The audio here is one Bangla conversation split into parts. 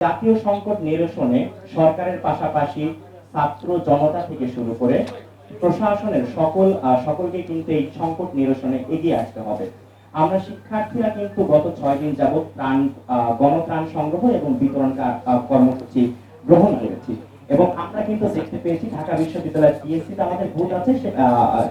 জাতীয় সংকট নিরসনে সরকারের পাশাপাশি ছাত্র জনতা থেকে শুরু করে প্রশাসনের সকল সকলকে কিন্তু এই সংকট নিরসনে এগিয়ে আসতে হবে। আমরা শিক্ষার্থীরা কিন্তু গত ছয় দিন যাবৎ প্রাণ আহ, গণত্রাণ সংগ্রহ এবং বিতরণ কর্মসূচি গ্রহণ করেছি। এবং আমরা কিন্তু দেখতে পেয়েছি ঢাকা বিশ্ববিদ্যালয়ের টিএসসি তে আমাদের বুথ আছে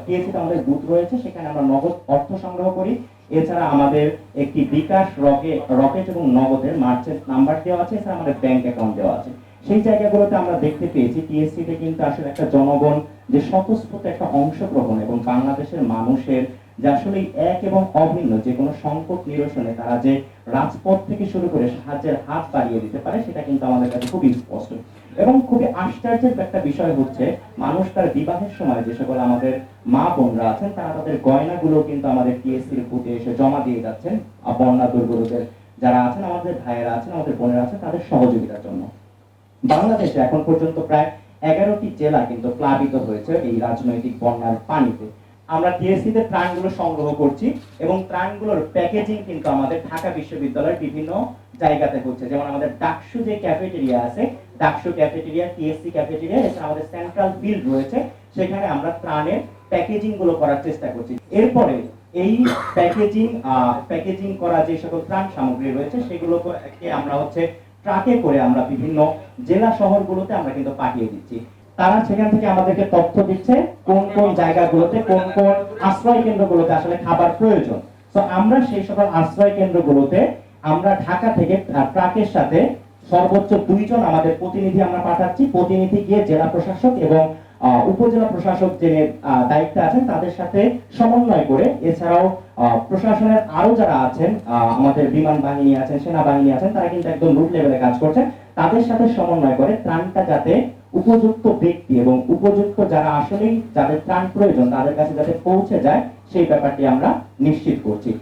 টিএসসি তে আমাদের বুথ রয়েছে সেখানে আমরা নগদ অর্থ সংগ্রহ করি। এছাড়া আমাদের একটি বিকাশ রকে রকেট এবং নগদের মার্চের নাম্বার দেওয়া আছে, এছাড়া আমাদের ব্যাংক অ্যাকাউন্ট দেওয়া আছে। সেই জায়গাগুলোতে আমরা দেখতে পেয়েছি টিএসসিতে কিন্তু আসলে একটা জনগণ যে স্বতঃস্ফূর্ত একটা অংশগ্রহণ এবং বাংলাদেশের মানুষের যে আসলে এক এবং অভিন্ন যে কোনো সংকট নিরসনে তারা যে রাজপথ থেকে শুরু করে সাহায্যের হাত বাড়িয়ে দিতে পারে, সেটা কিন্তু আমাদের কাছে খুবই স্পষ্ট। এবং খুবই আশ্চর্যের একটা বিষয় হচ্ছে, মানুষ তার বিবাহের সময় যে সকল আমাদের মা বোনরা আছেন, তারা তাদের গয়নাগুলো কিন্তু আমাদের টিএসসির বুথে এসে জমা দিয়ে যাচ্ছেন। বন্যা দুর্গতদের যারা আছেন, আমাদের ভাইয়েরা আছেন, আমাদের বোনেরা আছেন, তাদের সহযোগিতার জন্য। বাংলাদেশে এখন পর্যন্ত প্রায় এগারোটি জেলা কিন্তু প্লাবিত হয়েছে এই রাজনৈতিক বন্যার পানিতে। আমরা টিএসসি তে ত্রাণগুলো সংগ্রহ করছি এবং ত্রাণগুলোর প্যাকেজিং কিন্তু আমাদের ঢাকা বিশ্ববিদ্যালয়ের বিভিন্ন জায়গাতে হচ্ছে। যেমন আমাদের ডাকসু যে ক্যাফেটেরিয়া আছে, ডাকসু ক্যাফেটেরিয়া, টিএসসি ক্যাফেটেরিয়া, এছাড়া আমাদের সেন্ট্রাল বিল রয়েছে, সেখানে আমরা ত্রাণের প্যাকেজিংগুলো করার চেষ্টা করছি। এরপরে এই প্যাকেজিং প্যাকেজিং করা যে সকল ত্রাণ সামগ্রী রয়েছে, সেগুলোকে আমরা হচ্ছে ট্রাকে করে আমরা বিভিন্ন জেলা শহরগুলোতে আমরা কিন্তু পাঠিয়ে দিচ্ছি। তারা সেখান থেকে আমাদেরকে তথ্য দিচ্ছে কোন কোন জায়গাগুলোতে, কোন কোন আশ্রয় কেন্দ্রগুলোতে আসলে খাবার প্রয়োজন। তো আমরা সেই সকল আশ্রয় কেন্দ্রগুলোতে আমরা ঢাকা থেকে ট্রাকের সাথে সর্বোচ্চ দুইজন আমাদের প্রতিনিধি আমরা পাঠাচ্ছি। প্রতিনিধি গিয়ে জেলা প্রশাসক এবং উপজেলা প্রশাসক যে দায়িত্বে আছেন, তাদের সাথে সমন্বয় করে এছাড়াও প্রশাসনের আরও যারা আছেন আমাদের বিমান বাহিনী আছেন, সেনাবাহিনী আছেন, তারা কিন্তু একদম রুট লেভেলে কাজ করছেন। তাদের সাথে সমন্বয় করে ত্রাণটা যাতে উপযুক্ত ব্যক্তি এবং উপযুক্ত যারা আসলেই যাদের ত্রাণ প্রয়োজন, তাদের কাছে যাতে পৌঁছে যায়, সেই ব্যাপারটি আমরা নিশ্চিত করছি।